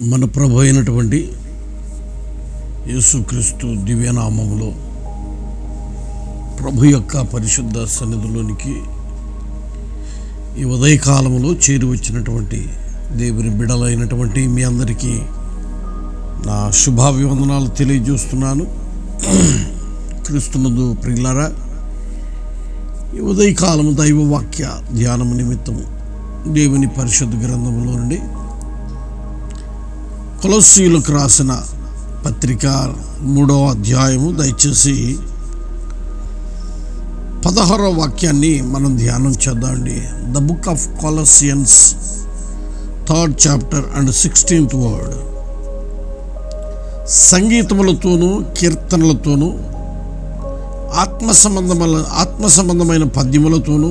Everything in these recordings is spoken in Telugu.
మన ప్రభు అయినటువంటి యేసుక్రీస్తు దివ్యనామములో ప్రభు యొక్క పరిశుద్ధ సన్నిధిలోనికి ఈ ఉదయకాలంలో చేరి వచ్చినటువంటి దేవుని బిడలైనటువంటి మీ అందరికీ నా శుభాభివందనాలు తెలియజేస్తున్నాను. క్రీస్తునందు ప్రియులారా ఈ ఉదయకాలము దైవ వాక్య ధ్యానము నిమిత్తము దేవుని పరిశుద్ధ గ్రంథంలో నుండి కొలసీలకు రాసిన పత్రిక మూడవ అధ్యాయము దయచేసి పదహారవ వాక్యాన్ని మనం ధ్యానం చేద్దామండి. The book of Colossians third chapter and sixteenth word సంగీతములతోనూ కీర్తనలతోనూ ఆత్మ సంబంధముల ఆత్మ సంబంధమైన పద్యములతోనూ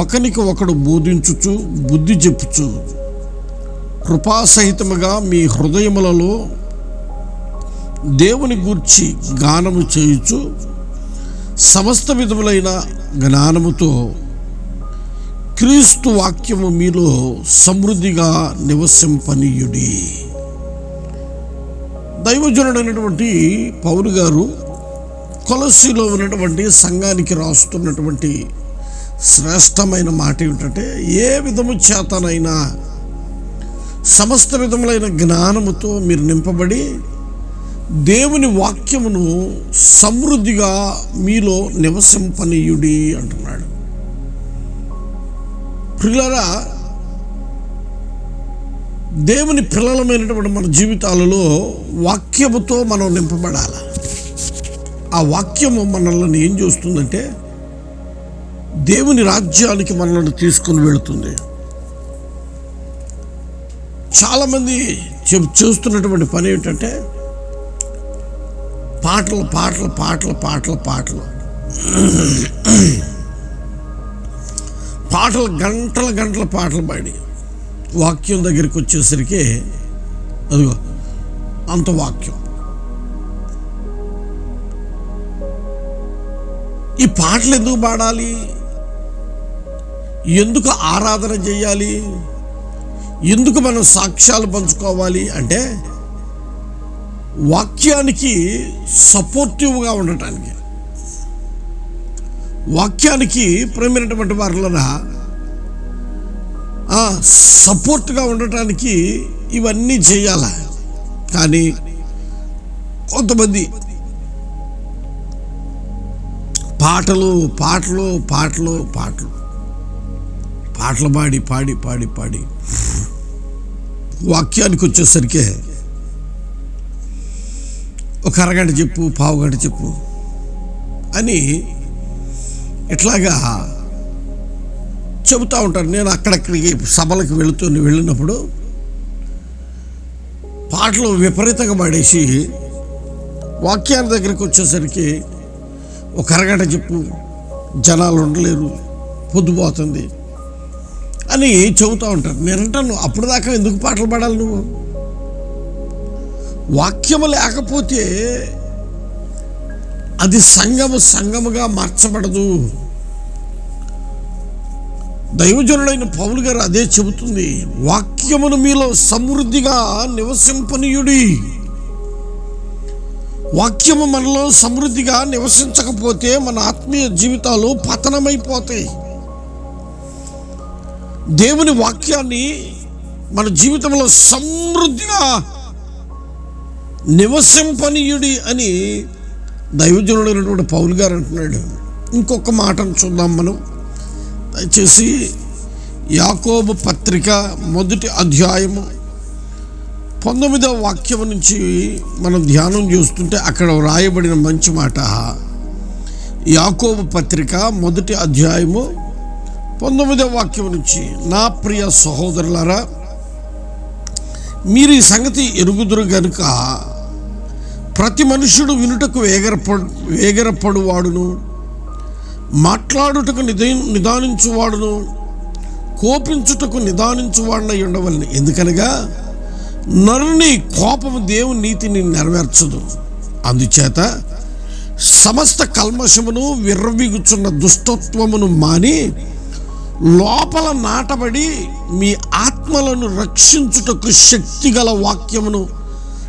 ఒకనికి ఒకడు బోధించుచు బుద్ధి చెప్పుచు కృపాసహితముగా మీ హృదయములలో దేవుని గూర్చి గానము చేయుచు సమస్త విధములైన జ్ఞానముతో క్రీస్తు వాక్యము మీలో సమృద్ధిగా నివసింపనీయుడి. దైవజనుడైనటువంటి పౌరు గారు కొలసిలో ఉన్నటువంటి సంఘానికి రాస్తున్నటువంటి శ్రేష్టమైన మాట ఏమిటంటే ఏ విధము చేతనైనా సమస్త విధములైన జ్ఞానముతో మీరు నింపబడి దేవుని వాక్యమును సమృద్ధిగా మీలో నివసింపనీయుడి అంటున్నాడు. పిల్లరా దేవుని పిల్లలమైనటువంటి మన జీవితాలలో వాక్యముతో మనం నింపబడాలి. ఆ వాక్యము మనల్ని ఏం చేస్తుందంటే దేవుని రాజ్యానికి మనల్ని తీసుకుని వెళుతుంది. చాలామంది చెప్ చేస్తున్నటువంటి పని ఏంటంటే పాటలు పాటలు పాటలు పాటలు పాటలు. పాటలు గంటల గంటల పాటలు పాడి. వాక్యం దగ్గరికి వచ్చేసరికి అదిగో అంత వాక్యం. ఈ పాటలు ఎందుకు పాడాలి? ఎందుకు ఆరాధన చేయాలి? ఎందుకు మనం సాక్ష్యాలు పంచుకోవాలి అంటే వాక్యానికి సపోర్టివ్గా ఉండటానికి. వాక్యానికి ప్రేమైనటువంటి వారిలో సపోర్ట్గా ఉండటానికి ఇవన్నీ చేయాల? కానీ కొంతమంది పాటలు పాటలు పాటలు పాటలు పాటలు పాడి పాడి పాడి పాడి వాక్యానికి వచ్చేసరికి ఒక అరగంట చెప్పు పావుగంట చెప్పు అని ఇట్లాగా చెబుతూ ఉంటాను నేను అక్కడక్కడికి సభలకు వెళుతూ వెళ్ళినప్పుడు పాటలు విపరీతంగా పాడేసి వాక్యాల దగ్గరికి వచ్చేసరికి ఒక అరగంట చెప్పు జనాలు ఉండలేరు పొద్దుపోతుంది. అని చెబుతూ ఉంటారు. నేనంటాను అప్పుడు దాకా ఎందుకు పాటలు పాడాలి నువ్వు? వాక్యము లేకపోతే అది సంగము సంగముగా మార్చబడదు. దైవజనుడైన పౌలు గారు అదే చెబుతుంది వాక్యమును మీలో సమృద్ధిగా నివసింపనీయుడి. వాక్యము మనలో సమృద్ధిగా నివసించకపోతే మన ఆత్మీయ జీవితాలు పతనమైపోతాయి. దేవుని వాక్యాన్ని మన జీవితంలో సమృద్ధిగా నివసింపనీయుడి అని దైవజనుడైనటువంటి పౌలు గారు అంటున్నాడు. ఇంకొక మాటను చూద్దాం మనం. దయచేసి యాకోబు పత్రిక మొదటి అధ్యాయము పంతొమ్మిదవ వాక్యం నుంచి మనం ధ్యానం చేస్తుంటే అక్కడ వ్రాయబడిన మంచి మాట. యాకోబు పత్రిక మొదటి అధ్యాయము పంతొమ్మిదవ వాక్యం నుంచి నా ప్రియ సహోదరులారా మీరు ఈ సంగతి ఎరుగుదురు గనుక ప్రతి మనుషుడు వినుటకు వేగరపడు వేగరపడువాడును మాట్లాడుటకు నిదా నిదానించువాడును కోపించుటకు నిదానించువాడినై ఉండవలని. ఎందుకనగా నరుని కోపము దేవుని నీతిని నెరవేర్చదు. అందుచేత సమస్త కల్మషమును విర్రవీగుచున్న దుష్టత్వమును మాని లోపల నాటబడి మీ ఆత్మలను రక్షించుటకు శక్తి గల వాక్యమును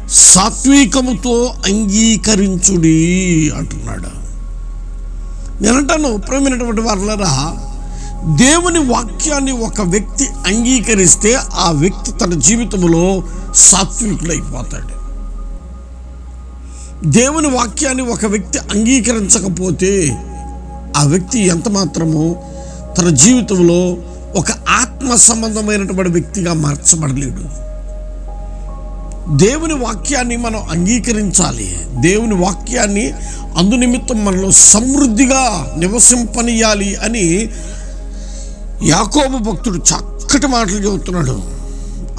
సాత్వికముతో అంగీకరించుడి అంటున్నాడు. నేనంటాను ప్రేమైనటువంటి వారులరా దేవుని వాక్యాన్ని ఒక వ్యక్తి అంగీకరిస్తే ఆ వ్యక్తి తన జీవితంలో సాత్వికుడైపోతాడు. దేవుని వాక్యాన్ని ఒక వ్యక్తి అంగీకరించకపోతే ఆ వ్యక్తి ఎంత మాత్రమో తన జీవితంలో ఒక ఆత్మ సంబంధమైనటువంటి వ్యక్తిగా మార్చబడలేడు. దేవుని వాక్యాన్ని మనం అంగీకరించాలి. దేవుని వాక్యాన్ని అందునిమిత్తం మనలో సమృద్ధిగా నివసింపనియాలి అని యాకోబు భక్తుడు చక్కటి మాటలు చెబుతున్నాడు.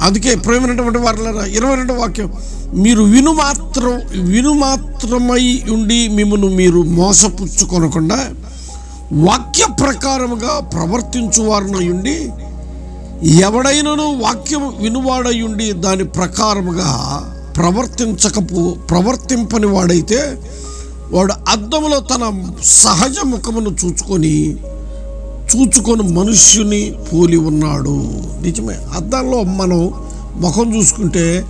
అందుకే ప్రేమైనటువంటి వారులరా ఇరవై రెండవ వాక్యం మీరు విను మాత్రం ఉండి మిమ్మల్ని మీరు మోసపుచ్చుకొనకుండా వాక్య ప్రకారముగా ప్రవర్తించువారునయుండి ఎవడైనను వాక్యం వినువాడయుండి దాని ప్రకారముగా ప్రవర్తించకపో ప్రవర్తింపని వాడైతే వాడు అద్దములో తన సహజ ముఖమును చూచుకొని చూచుకొని మనుష్యుని పోలి ఉన్నాడు. నిజమే. అద్దంలో మనం ముఖం చూసుకుంటే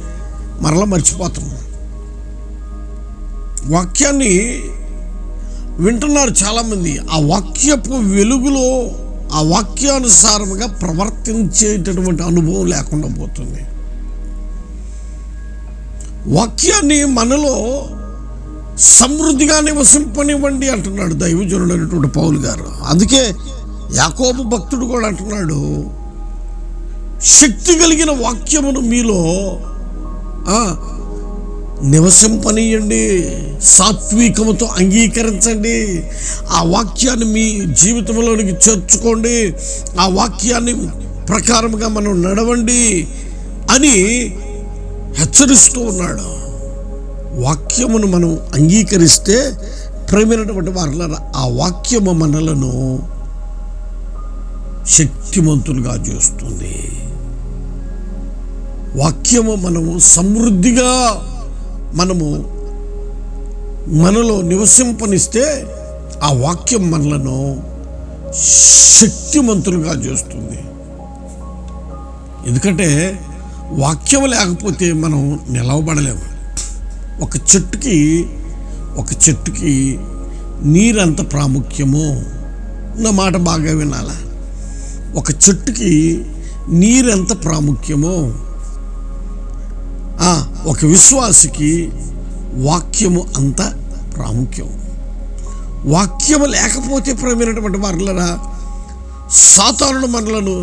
మరలా మర్చిపోతాం వాక్యాన్ని వింటున్నారు చాలామంది. ఆ వాక్యపు వెలుగులో ఆ వాక్యానుసారంగా ప్రవర్తించేటటువంటి అనుభవం లేకుండా పోతుంది. వాక్యాన్ని మనలో సమృద్ధిగా నివసింపనివ్వండి అంటున్నాడు దైవజనుడు అనేటువంటి పౌలు గారు. అందుకే యాకోబు భక్తుడు కూడా అంటున్నాడు శక్తి కలిగిన వాక్యమును మీలో నివసింపనీయండి. సాత్వికముతో అంగీకరించండి. ఆ వాక్యాన్ని మీ జీవితంలోనికి చేర్చుకోండి. ఆ వాక్యాన్ని ప్రకారముగా మనం నడవండి అని హెచ్చరిస్తూ ఉన్నాడు. వాక్యమును మనం అంగీకరిస్తే ప్రేమైనటువంటి వారిలో ఆ వాక్యము మనలను శక్తిమంతులుగా చేస్తుంది. వాక్యము మనము సమృద్ధిగా మనము మనలో నివసింపనిస్తే ఆ వాక్యం మనలను శక్తిమంతులుగా చేస్తుంది. ఎందుకంటే వాక్యం లేకపోతే మనం నిలవబడలేము. ఒక చెట్టుకి ఒక చెట్టుకి నీరంత ప్రాముఖ్యమో నా మాట బాగా వినాలా? ఒక చెట్టుకి నీరెంత ప్రాముఖ్యమో ఒక విశ్వాసికి వాక్యము అంత ప్రాముఖ్యం. వాక్యము లేకపోతే ప్రేమైనటువంటి వారులరా సాతానుడు మనలను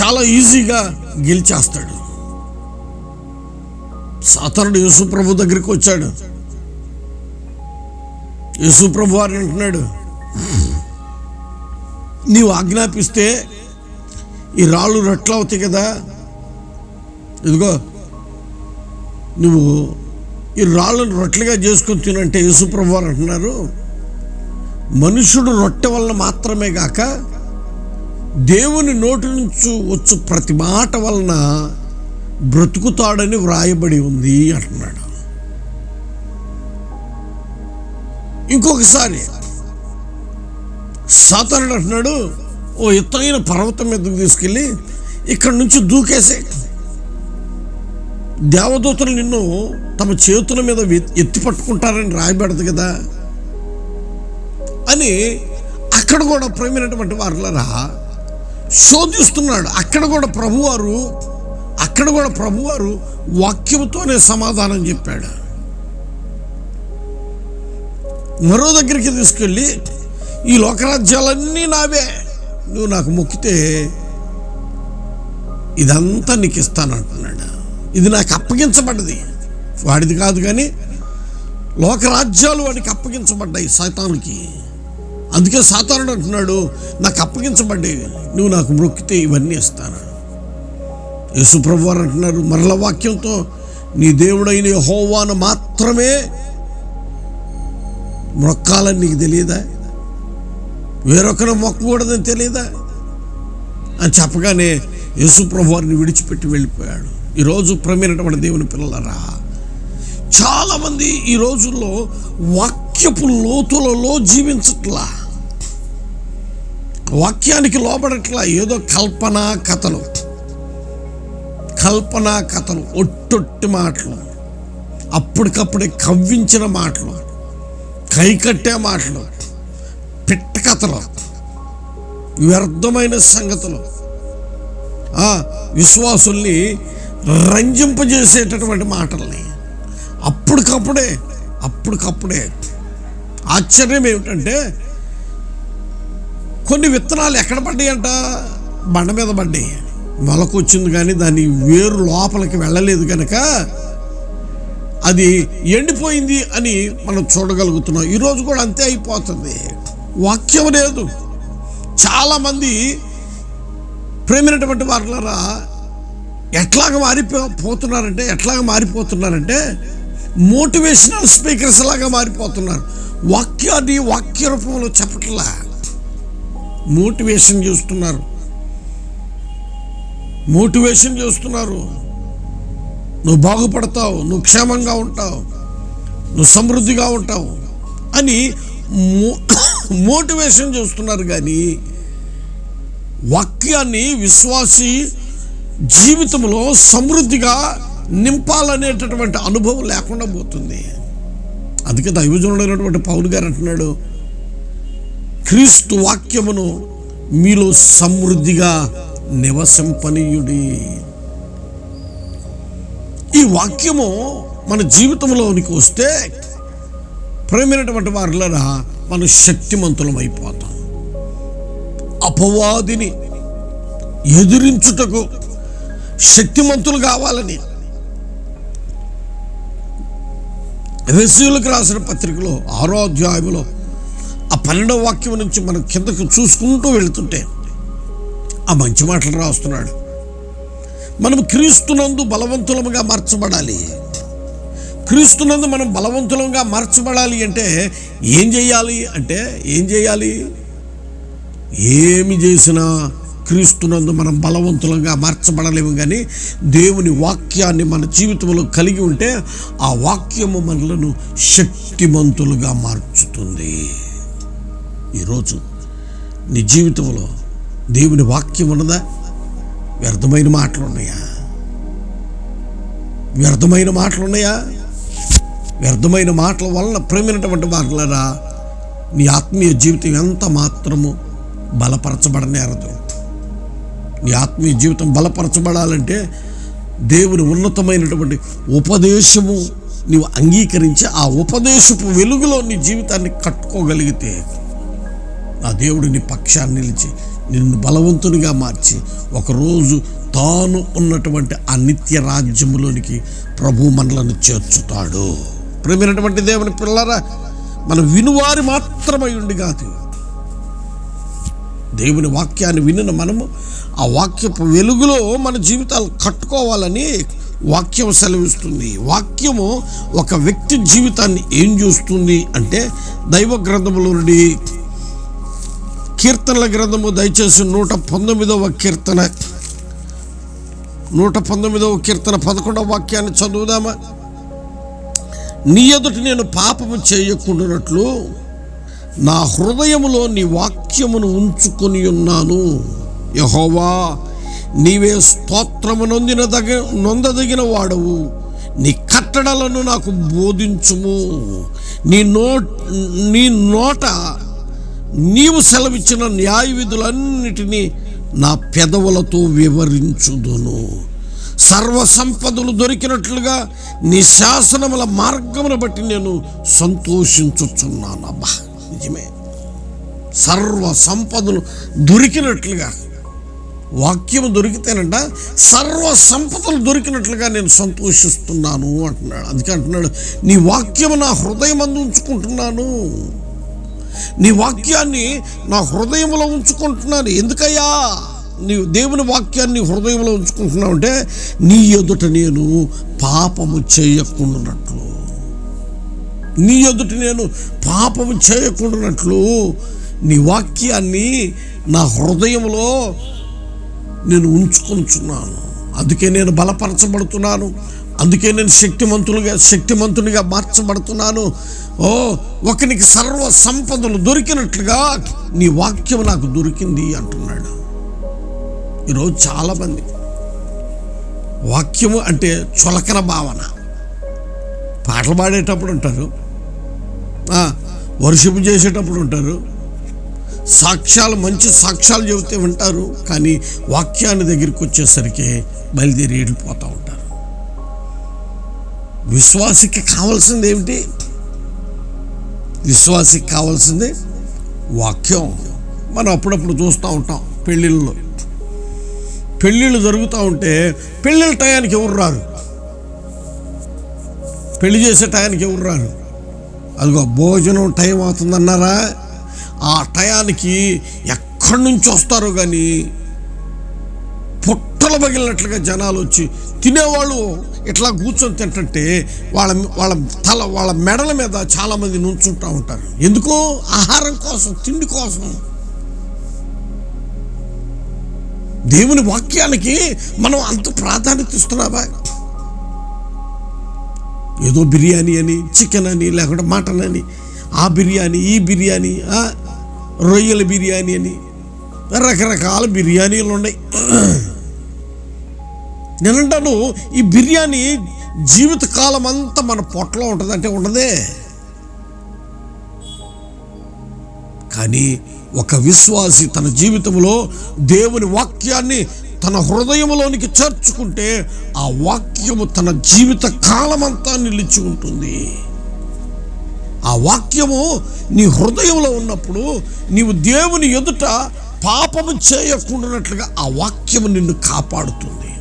చాలా ఈజీగా గెలిచేస్తాడు. సాతానుడు యేసు ప్రభు దగ్గరికి వచ్చాడు. యేసు ప్రభు వారిని అంటున్నాడు నీవు ఆజ్ఞాపిస్తే ఈ రాళ్ళు రొట్లు అవుతాయి కదా. ఇదిగో నువ్వు ఈ రాళ్ళను రొట్టెలుగా చేసుకొని తినంటే యేసుప్రభు వారు అంటున్నారు మనుషుడు రొట్టె వలన మాత్రమే కాక దేవుని నోటి నుంచి వచ్చు ప్రతి మాట వలన బ్రతుకుతాడని వ్రాయబడి ఉంది అంటున్నాడు. ఇంకొకసారి సాతానుడు అంటున్నాడు ఓ ఎత్తైన పర్వతం మీదకు తీసుకెళ్ళి ఇక్కడ నుంచి దూకేసే దేవదూతలు నిన్ను తమ చేతుల మీద ఎత్తి పట్టుకుంటారని రాయబడదు కదా? అని అక్కడ కూడా ప్రేమైనటువంటి వారులరా శోధిస్తున్నాడు. అక్కడ కూడా ప్రభువారు అక్కడ కూడా ప్రభువారు వాక్యంతోనే సమాధానం చెప్పాడు. మరో దగ్గరికి తీసుకెళ్ళి ఈ లోకరాజ్యాలన్నీ నావే నువ్వు నాకు మొక్కితే ఇదంతా నీకు ఇస్తాను అంటున్నాడు. ఇది నాకు అప్పగించబడ్డది. వాడిది కాదు కానీ లోకరాజ్యాలు వాడికి అప్పగించబడ్డాయి సాతానుకి. అందుకే సాతానుడు అంటున్నాడు నాకు అప్పగించబడ్డాయి నువ్వు నాకు మొక్కితే ఇవన్నీ ఇస్తాను. యేసుప్రభు వారు అంటున్నారు మరల వాక్యంతో నీ దేవుడైన హోవాను మాత్రమే మొక్కాలని నీకు తెలియదా? వేరొకరు మొక్కకూడదని తెలియదా? అని చెప్పగానే యేసుప్రభు వారిని విడిచిపెట్టి వెళ్ళిపోయాడు. ఈరోజు ప్రమేనటువంటి దేవుని పిల్లలరా చాలామంది ఈ రోజుల్లో వాక్యపు లోతులలో జీవించట్లా. వాక్యానికి లోబడట్లా ఏదో కల్పన కథలు. కల్పన కథలు ఒట్టొట్టి మాటలు. అప్పటికప్పుడే కవ్వించిన మాటలు. కైకట్టే మాటలు. పిట్ట కథలు. వ్యర్థమైన సంగతులు. ఆ, విశ్వాసుల్ని రంజింపజేసేటటువంటి మాటల్ని. అప్పటికప్పుడే అప్పటికప్పుడే ఆశ్చర్యం ఏమిటంటే కొన్ని విత్తనాలు ఎక్కడ పడ్డాయంట? బండ మీద పడ్డాయి. మొలకొచ్చింది కానీ దాని వేరు లోపలికి వెళ్ళలేదు కనుక అది ఎండిపోయింది అని మనం చూడగలుగుతున్నాం. ఈరోజు కూడా అంతే అయిపోతుంది. వాక్యం లేదు. చాలామంది ప్రేమైనటువంటి వారులరా ఎట్లాగ మారిపో పోతున్నారంటే ఎట్లాగ మారిపోతున్నారంటే మోటివేషనల్ స్పీకర్స్ లాగా మారిపోతున్నారు. వాక్యాన్ని వాక్య రూపంలో చెప్పట్లా. మోటివేషన్ చేస్తున్నారు. మోటివేషన్ చేస్తున్నారు. నువ్వు బాగుపడతావు నువ్వు క్షేమంగా ఉంటావు నువ్వు సమృద్ధిగా ఉంటావు అని మోటివేషన్ చేస్తున్నారు కానీ వాక్యాన్ని విశ్వాసి జీవితంలో సమృద్ధిగా నింపాలనేటటువంటి అనుభవం లేకుండా పోతుంది. అందుకే దైవజనుడైనటువంటి పౌరు గారు అంటున్నాడు క్రీస్తు వాక్యమును మీలో సమృద్ధిగా నివసింపనీయుడి. ఈ వాక్యము మన జీవితంలోనికి వస్తే ప్రేమైనటువంటి వారిలరా మనం శక్తిమంతులం అయిపోతాం. అపవాదిని ఎదిరించుటకు శక్తిమంతులు కావాలని. ఎఫెసీయులకు రాసిన పత్రికలో ఆరో అధ్యాయంలో ఆ పన్నెండవ వాక్యం నుంచి మనం కిందకు చూసుకుంటూ వెళుతుంటే ఆ మంచి మాటలు రాస్తున్నాడు. మనం క్రీస్తునందు బలవంతులముగా మార్చబడాలి. క్రీస్తునందు మనం బలవంతులంగా మార్చబడాలి అంటే ఏం చేయాలి? అంటే ఏం చేయాలి? ఏమి చేసినా క్రీస్తునందు మనం బలవంతులంగా మార్చబడలేము కానీ దేవుని వాక్యాన్ని మన జీవితంలో కలిగి ఉంటే ఆ వాక్యము మనలను శక్తిమంతులుగా మార్చుతుంది. ఈరోజు నీ జీవితంలో దేవుని వాక్యం ఉన్నదా? వ్యర్థమైన మాటలు ఉన్నాయా వ్యర్థమైన మాటలు ఉన్నాయా వ్యర్థమైన మాటల వలన ప్రేమైనటువంటి మాటలరా నీ ఆత్మీయ జీవితం ఎంత మాత్రము బలపరచబడనేరదు నీ ఆత్మీయ జీవితం బలపరచబడాలంటే దేవుని ఉన్నతమైనటువంటి ఉపదేశము నీవు అంగీకరించి ఆ ఉపదేశపు వెలుగులో నీ జీవితాన్ని కట్టుకోగలిగితే ఆ దేవుడు నీ పక్షాన్ని నిలిచి నిన్ను బలవంతునిగా మార్చి ఒకరోజు తాను ఉన్నటువంటి ఆ నిత్య రాజ్యములోనికి ప్రభు మనలను చేర్చుతాడు. ప్రేమైనటువంటి దేవుని పిల్లరా మన వినువారి మాత్రమై ఉండి కాదు దేవుని వాక్యాన్ని వినిన మనము ఆ వాక్యపు వెలుగులో మన జీవితాలు కట్టుకోవాలని వాక్యం సెలవిస్తుంది. వాక్యము ఒక వ్యక్తి జీవితాన్ని ఏం చూస్తుంది అంటే దైవ గ్రంథములో నుండి కీర్తనల గ్రంథము దయచేసి నూట పంతొమ్మిదవ కీర్తన నూట పంతొమ్మిదవ కీర్తన పదకొండవ వాక్యాన్ని చదువుదామా? నీ ఎదుట నేను పాపము చేయకుండానట్లు నా హృదయములో నీ వాక్యమును ఉంచుకొని ఉన్నాను. యహోవా నీవే స్తోత్రము నొందిన దగ నొందదగిన వాడవు. నీ కట్టడలను నాకు బోధించుము. నీ నో నీ నోట నీవు సెలవిచ్చిన న్యాయ విధులన్నిటినీ నా పెదవులతో వివరించుదును. సర్వ సంపదలు దొరికినట్లుగా నీ శాసనముల మార్గమును బట్టి నేను సంతోషించుచున్నాను అబ్బా నిజమే. సర్వ సంపదలు దొరికినట్లుగా వాక్యం దొరికితేనంట సర్వ సంపదలు దొరికినట్లుగా నేను సంతోషిస్తున్నాను అంటున్నాడు. అందుకే అంటున్నాడు నీ వాక్యం నా హృదయం అందు ఉంచుకుంటున్నాను. నీ వాక్యాన్ని నా హృదయంలో ఉంచుకుంటున్నాను. ఎందుకయ్యా? నీ దేవుని వాక్యాన్ని హృదయంలో ఉంచుకుంటున్నావు అంటే నీ ఎదుట నేను పాపము చేయకుండానట్లు నీ ఎదుట నేను పాపం చేయకుండానట్లు నీ వాక్యాన్ని నా హృదయంలో నేను ఉంచుకొంచున్నాను. అందుకే నేను బలపరచబడుతున్నాను. అందుకే నేను శక్తిమంతులుగా శక్తిమంతునిగా మార్చబడుతున్నాను. ఓ ఒకనికి సర్వ సంపదలు దొరికినట్లుగా నీ వాక్యం నాకు దొరికింది అంటున్నాడు. ఈరోజు చాలామంది వాక్యము అంటే చులకన భావన. పాటలు పాడేటప్పుడు ఉంటారు వర్షిప్ చేసేటప్పుడు ఉంటారు. సాక్ష్యాలు మంచి సాక్ష్యాలు చెబితే ఉంటారు కానీ వాక్యాన్ని దగ్గరికి వచ్చేసరికి బయలుదేరి వెళ్ళిపోతూ ఉంటారు. విశ్వాసికి కావాల్సింది ఏమిటి? విశ్వాసికి కావాల్సింది వాక్యం. మనం అప్పుడప్పుడు చూస్తూ ఉంటాం పెళ్ళిళ్ళలో పెళ్ళిళ్ళు జరుగుతూ ఉంటే పెళ్ళిళ్ళ టయానికి ఎవరు రారు? పెళ్ళి చేసే టయానికి ఎవరు రారు? అదిగో భోజనం టైం అవుతుందన్నారా? ఆ టయానికి ఎక్కడి నుంచి వస్తారో కానీ పుట్టలు పగిలినట్లుగా జనాలు వచ్చి తినేవాళ్ళు ఇట్లా కూర్చొని తింటుంటే వాళ్ళ వాళ్ళ తల వాళ్ళ మెడల మీద చాలామంది నుంచుంటూ ఉంటారు. ఎందుకు? ఆహారం కోసం తిండి కోసం. దేవుని వాక్యానికి మనం అంత ప్రాధాన్యత ఇస్తున్నావా? ఏదో బిర్యానీ అని చికెన్ అని లేకుంటే మటన్ అని ఆ బిర్యానీ ఈ బిర్యానీ రొయ్యల బిర్యానీ అని రకరకాల బిర్యానీలు ఉన్నాయి. నేనంటాను ఈ బిర్యానీ జీవితకాలం అంతా మన పొట్టలో ఉంటుంది అంటే ఉండదే. కానీ ఒక విశ్వాసి తన జీవితంలో దేవుని వాక్యాన్ని తన హృదయంలోనికి చేర్చుకుంటే ఆ వాక్యము తన జీవిత కాలమంతా నిలిచి ఉంటుంది. ఆ వాక్యము నీ హృదయంలో ఉన్నప్పుడు నీవు దేవుని ఎదుట పాపము చేయకుండానట్లుగా ఆ వాక్యము నిన్ను కాపాడుతుంది.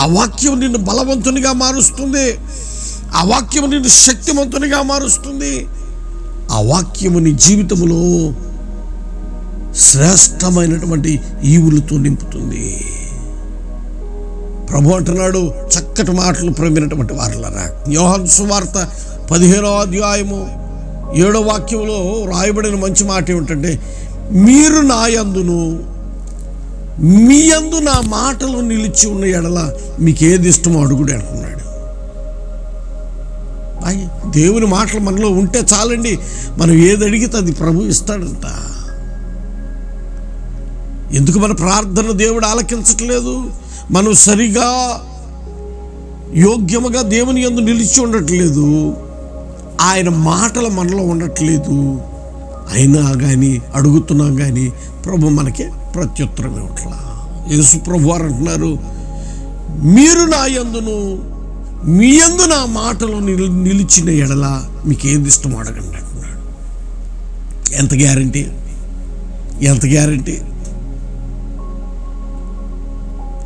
ఆ వాక్యం నిన్ను బలవంతునిగా మారుస్తుంది. ఆ వాక్యం నిన్ను శక్తివంతునిగా మారుస్తుంది. ఆ వాక్యము నీ జీవితంలో శ్రేష్టమైనటువంటి ఈవులతో నింపుతుంది. ప్రభు అంటున్నాడు చక్కటి మాటలు ప్రమినటువంటి వారులరా. యోహన్ సువార్త పదిహేనో అధ్యాయము ఏడో వాక్యంలో రాయబడిన మంచి మాట ఏమిటంటే మీరు నా యందును మీ యందు నా మాటలు నిలిచి ఉన్న ఎడల మీకు ఏది ఇష్టమో అడుగుడు అంటున్నాడు. దేవుని మాటలు మనలో ఉంటే చాలండి మనం ఏది అడిగితే అది ప్రభు ఇస్తాడంట. ఎందుకు మన ప్రార్థన దేవుడు ఆలకించట్లేదు? మనం సరిగా యోగ్యముగా దేవుని యందు నిలిచి ఉండట్లేదు. ఆయన మాటలు మనలో ఉండట్లేదు. అయినా కానీ అడుగుతున్నాం కానీ ప్రభు మనకి ప్రత్యుత్తరం ఇవ్వట్లా. యేసు ప్రభు వారు అంటున్నారు మీరు నా యందును మీ యందు నా మాటలు నిలిచిన ఎడల మీకు ఏది ఇష్టం అడగండి అంటున్నాడు. ఎంత గ్యారంటీ? ఎంత గ్యారంటీ?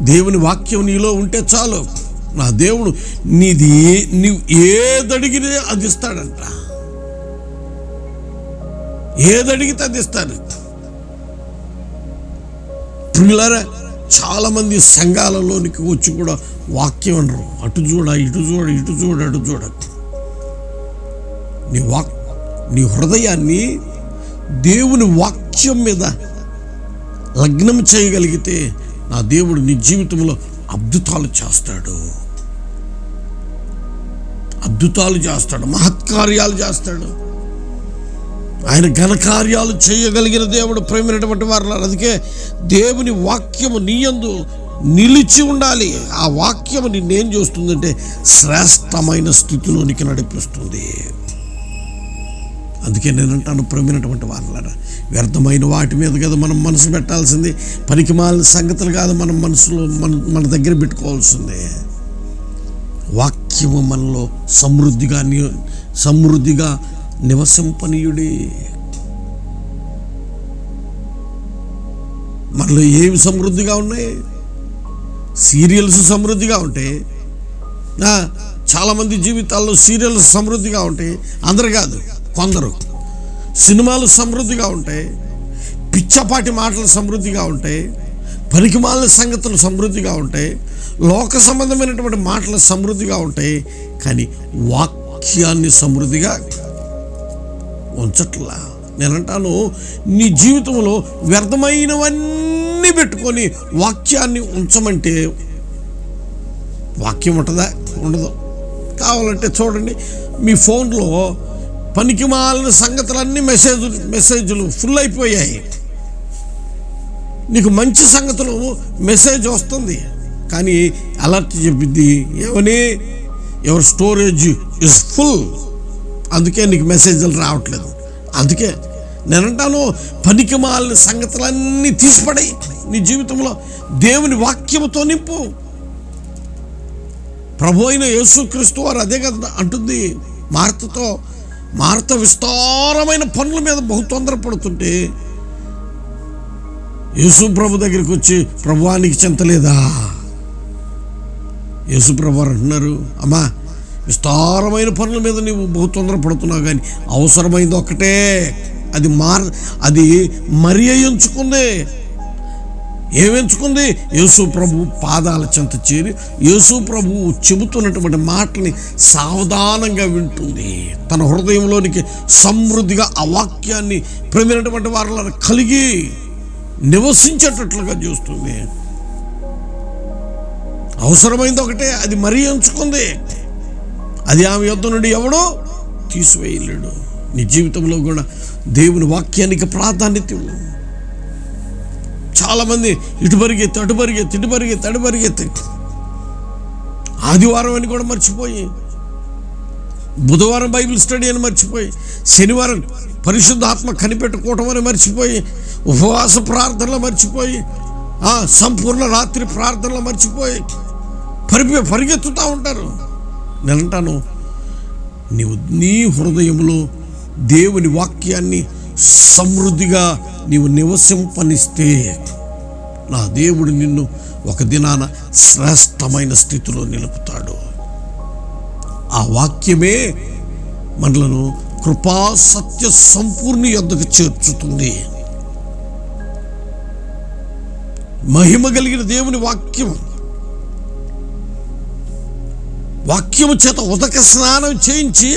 దేవుని వాక్యం నీలో ఉంటే చాలు. నా దేవుడు నీది నీవు ఏదడిగితే అది ఇస్తాడంట. ఏదడిగితే అది ఇస్తాడు పిల్లరా చాలామంది సంఘాలలోనికి వచ్చి కూడా వాక్యం అనరు. అటు చూడ ఇటు చూడ ఇటు చూడ అటు చూడ. నీ వాక్ నీ హృదయాన్ని దేవుని వాక్యం మీద లగ్నం చేయగలిగితే నా దేవుడు నీ జీవితంలో అద్భుతాలు చేస్తాడు. అద్భుతాలు చేస్తాడు మహత్కార్యాలు చేస్తాడు. ఆయన ఘనకార్యాలు చేయగలిగిన దేవుడు ప్రేమైనటువంటి వారు అందుకే దేవుని వాక్యము నీయందు నిలిచి ఉండాలి. ఆ వాక్యము నిన్నేం చేస్తుందంటే శ్రేష్టమైన స్థితిలోనికి నడిపిస్తుంది. అందుకే నేను అంటాను ప్రమినటువంటి వారులారా వ్యర్థమైన వాటి మీద కదా మనం మనసు పెట్టాల్సింది. పనికిమాలిన సంగతులు కాదు మనం మనసులో మన మన దగ్గర పెట్టుకోవాల్సిందే. వాక్యము మనలో సమృద్ధిగా ని సమృద్ధిగా నివసింపనీయుడి. మనలో ఏమి సమృద్ధిగా ఉన్నాయి? సీరియల్స్ సమృద్ధిగా ఉంటాయి చాలామంది జీవితాల్లో సీరియల్స్ సమృద్ధిగా ఉంటాయి అందరు కాదు. కొందరు సినిమాలు సమృద్ధిగా ఉంటాయి పిచ్చపాటి మాటలు సమృద్ధిగా ఉంటాయి పనికిమాలిన సంగతులు సమృద్ధిగా ఉంటాయి లోక సంబంధమైనటువంటి మాటలు సమృద్ధిగా ఉంటాయి కానీ వాక్యాన్ని సమృద్ధిగా ఉంచట్లా. నేనంటాను నీ జీవితంలో వ్యర్థమైనవన్నీ పెట్టుకొని వాక్యాన్ని ఉంచమంటే వాక్యం ఉంటుందా? ఉండదు. కావాలంటే చూడండి మీ ఫోన్లో పనికి మాలిన సంగతులన్నీ మెసేజ్ మెసేజ్లు ఫుల్ అయిపోయాయి. నీకు మంచి సంగతులు మెసేజ్ వస్తుంది. కానీ అలర్ట్ చెప్పింది ఏమని? ఎవరి స్టోరేజ్ ఇస్ ఫుల్ అందుకే నీకు మెసేజ్లు రావట్లేదు. అందుకే నేనంటాను పనికి మాలిన సంగతులన్నీ తీసిపడాయి. నీ జీవితంలో దేవుని వాక్యముతో నింపు. ప్రభు అయిన యేసుక్రీస్తు వారు అదే కదా అంటుంది మార్తతో మార్త విస్తారమైన పనుల మీద బహు తొందరపడుతుంటే యేసు ప్రభు దగ్గరికి వచ్చి ప్రభువానికి చింతలేదా యేసు ప్రభు అంటున్నారు అమ్మా విస్తారమైన పనుల మీద నీవు బహు తొందరపడుతున్నావు కానీ అవసరమైంది ఒకటే అది మార్ అది మరి ఎంచుకుంది. ఏమెంచుకుంది యేసు ప్రభు పాదాల చెంత చేరి యేసు ప్రభు చెబుతున్నటువంటి మాటని సావధానంగా వింటుంది. తన హృదయంలోనికి సమృద్ధిగా ఆ వాక్యాన్ని ప్రేమైనటువంటి వారిలో కలిగి నివసించేటట్లుగా చూస్తుంది. అవసరమైంది ఒకటే అది మరీ ఎంచుకుంది. అది ఆమె యొద్ నుండి ఎవడో తీసివేయలేడు. నీ జీవితంలో కూడా దేవుని వాక్యానికి ప్రాధాన్యత ఇవ్వు. చాలామంది ఇటు పరిగెత్తి అటు పరిగెత్తి ఇటు పరిగెత్తి అటు పరిగెత్తి ఆదివారం అని కూడా మర్చిపోయి బుధవారం బైబిల్ స్టడీ అని మర్చిపోయి శనివారం పరిశుద్ధాత్మ కనిపెట్టుకోవటం అని మర్చిపోయి ఉపవాస ప్రార్థనలు మర్చిపోయి సంపూర్ణ రాత్రి ప్రార్థనలు మర్చిపోయి పరిపి పరిగెత్తుతూ ఉంటారు. నేను అంటాను నీవు నీ హృదయంలో దేవుని వాక్యాన్ని సమృద్ధిగా నీవు నివసింపనిస్తే నా దేవుడు నిన్ను ఒక దినాన శ్రేష్టమైన స్థితిలో నిలుపుతాడు. ఆ వాక్యమే మనలను కృపా సత్య సంపూర్ణ యొద్దకు చేర్చుతుంది. మహిమ కలిగిన దేవుని వాక్యం. వాక్యము చేత ఉదక స్నానం చేయించి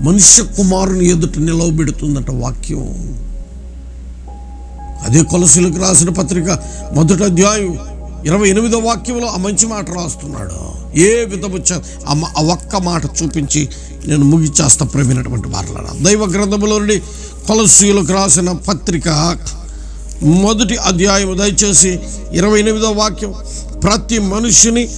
మనుష్య కుమారుని ఎదుట నిలవబెడుతుందట వాక్యం. అదే కొలసులకు రాసిన పత్రిక మొదటి అధ్యాయం ఇరవై ఎనిమిదో వాక్యంలో ఆ మంచి మాట రాస్తున్నాడు. ఏ విధము ఆ ఒక్క మాట చూపించి నేను ముగిచేస్తా ప్రేమైనటువంటి మాట్లాడ దైవ గ్రంథములో నుండి కొలసీలకు రాసిన పత్రిక మొదటి అధ్యాయం దయచేసి ఇరవై ఎనిమిదో వాక్యం ప్రతి మనుషుని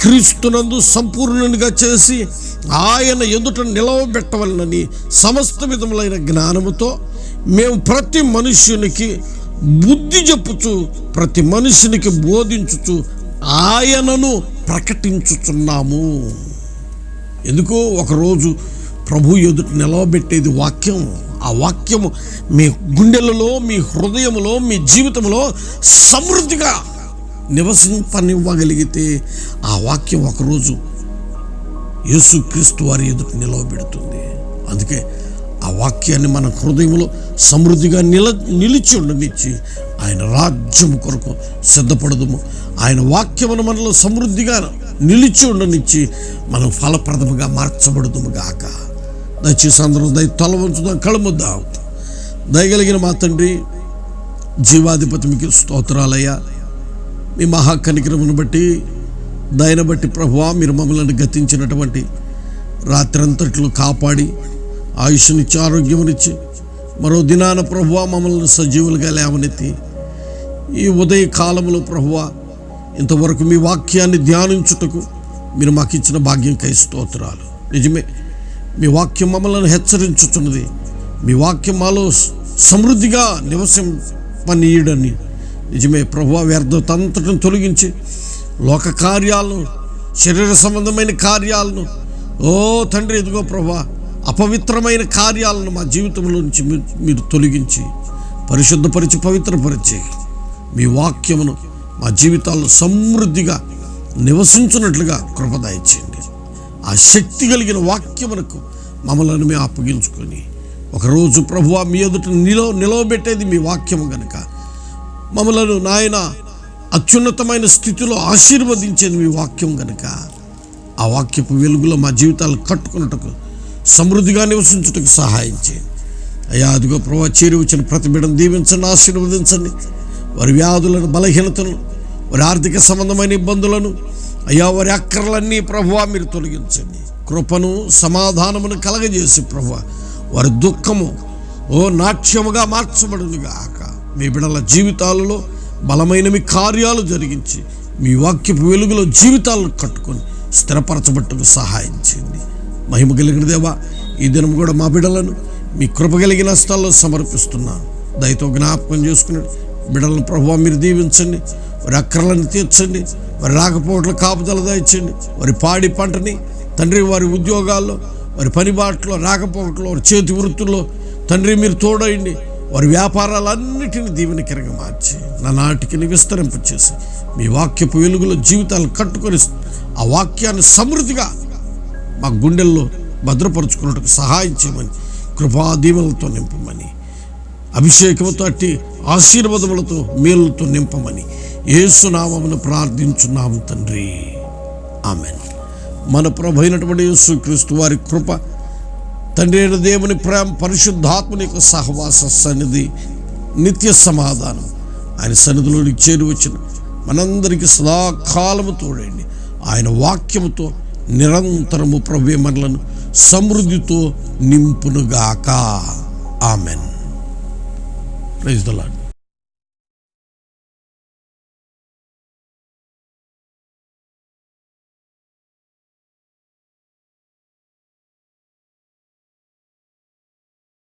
క్రీస్తునందు సంపూర్ణునిగా చేసి ఆయన ఎదుట నిలవబెట్టవలనని సమస్త విధములైన జ్ఞానముతో మేము ప్రతి మనుష్యునికి బుద్ధి చెప్పుచు ప్రతి మనిషినికి బోధించుచు ఆయనను ప్రకటించుచున్నాము. ఎందుకో ఒకరోజు ప్రభు ఎదుట నిలవబెట్టేది వాక్యం. ఆ వాక్యము మీ గుండెలలో మీ హృదయంలో మీ జీవితంలో సమృద్ధిగా నివసింపనివ్వగలిగితే ఆ వాక్యం ఒకరోజు యేసుక్రీస్తు వారి ఎదుట నిలవబెడుతుంది. అందుకే ఆ వాక్యాన్ని మన హృదయంలో సమృద్ధిగా నిల నిలిచి ఉండనిచ్చి ఆయన రాజ్యం కొరకు సిద్ధపడదుము. ఆయన వాక్యమును మనలో సమృద్ధిగా నిలిచి ఉండనిచ్చి మనం ఫలప్రదముగా మార్చబడదుము గాక. దయచేసి అందరం దయ తల ఉంచుదాం కళ్ళముద్దాం దయగలిగిన మా తండ్రి జీవాధిపతి మీకు స్తోత్రాలయ్యా. మీ మహాకనికరమును బట్టి దయను బట్టి ప్రభువా మీరు మమ్మల్ని గతించినటువంటి రాత్రంతట్లో కాపాడి ఆయుష్నిచ్చి ఆరోగ్యమునిచ్చి మరో దినాన ప్రభువ మమ్మల్ని సజీవులుగా లేవనెత్తి ఈ ఉదయ కాలంలో ప్రభువ ఇంతవరకు మీ వాక్యాన్ని ధ్యానించుటకు మీరు మాకు ఇచ్చిన భాగ్యం కై స్తోత్రాలు. నిజమే మీ వాక్యం మమ్మల్ని హెచ్చరించుతున్నది మీ వాక్యం మాలో సమృద్ధిగా నివసింపనీయుడని. నిజమే ప్రభు వ్యర్థత అంతటిని తొలగించి లోక కార్యాలను శరీర సంబంధమైన కార్యాలను ఓ తండ్రి ఎదుగో ప్రభా అపవిత్రమైన కార్యాలను మా జీవితంలో నుంచి మీరు తొలగించి పరిశుద్ధపరిచి పవిత్రపరిచి మీ వాక్యమును మా జీవితాల్లో సమృద్ధిగా నివసించున్నట్లుగా కృప ఆ శక్తి కలిగిన వాక్యమునకు మమ్మల్ని మేము అప్పగించుకొని ఒకరోజు ప్రభు మీ ఎదుట నిలవ నిలవబెట్టేది మీ వాక్యము గనుక మమ్మలను నాయన అత్యున్నతమైన స్థితిలో ఆశీర్వదించేది మీ వాక్యం గనుక ఆ వాక్యపు వెలుగులో మా జీవితాలు కట్టుకున్నట్టుకు సమృద్ధిగా నివసించుటకు సహాయం చేయండి. అయ్యా అదిగో ప్రభా చేరి వచ్చిన ప్రతి బిడ్డను దీవించండి ఆశీర్వదించండి. వారి వ్యాధులను బలహీనతలను వారి ఆర్థిక సంబంధమైన ఇబ్బందులను అయ్యా వారి అక్కర్లన్నీ ప్రభువా మీరు తొలగించండి. కృపను సమాధానమును కలగజేసి ప్రభు వారి దుఃఖము ఓ నాట్యముగా మార్చబడుగాక మీ బిడల జీవితాలలో బలమైన మీ కార్యాలు జరిగించి మీ వాక్యపు వెలుగులో జీవితాలను కట్టుకొని స్థిరపరచబట్టుకు సహాయం చేయండి. మహిమ కలిగిన దేవా ఈ దినం కూడా మా బిడలను మీ కృప కలిగిన స్థల్లో సమర్పిస్తున్నాను దయతో జ్ఞాపకం చేసుకున్నాడు బిడలను ప్రభావ మీరు దీవించండి. వారి అక్కర్లను తీర్చండి. వారి రాకపోవట్లు కాపుదల దాయించండి. వారి పాడి పంటని తండ్రి వారి ఉద్యోగాల్లో వారి పని బాటలో రాకపోవట్లో వారి చేతి వృత్తుల్లో తండ్రి మీరు తోడయండి. వారి వ్యాపారాలన్నిటిని దీవెనకరంగా మార్చి నా నాటికి విస్తరింపచేసి మీ వాక్యపు వెలుగులో జీవితాలు కట్టుకొని ఆ వాక్యాన్ని సమృద్ధిగా మా గుండెల్లో భద్రపరుచుకున్నట్టుకు సహాయం చేయమని కృపాదీవులతో నింపమని అభిషేకముతో అట్టి ఆశీర్వాదములతో మేలుతో నింపమని ఏసునామమును ప్రార్థించున్నాము తండ్రి. ఆమెన్. మన ప్రభు అయినటువంటి యేసుక్రీస్తు వారి కృప తండ్రి అయిన దేవుని ప్రేమ పరిశుద్ధాత్మని యొక్క సహవాస సన్నిధి నిత్య సమాధానం. ఆయన సన్నిధిలోనికి చేరువచ్చిన మనందరికీ సదాకాలము తోడండి. ఆయన వాక్యముతో నిరంతరము ప్రభు మనలను సమృద్ధితో నింపునుగాక. ఆమెన్. Praise the Lord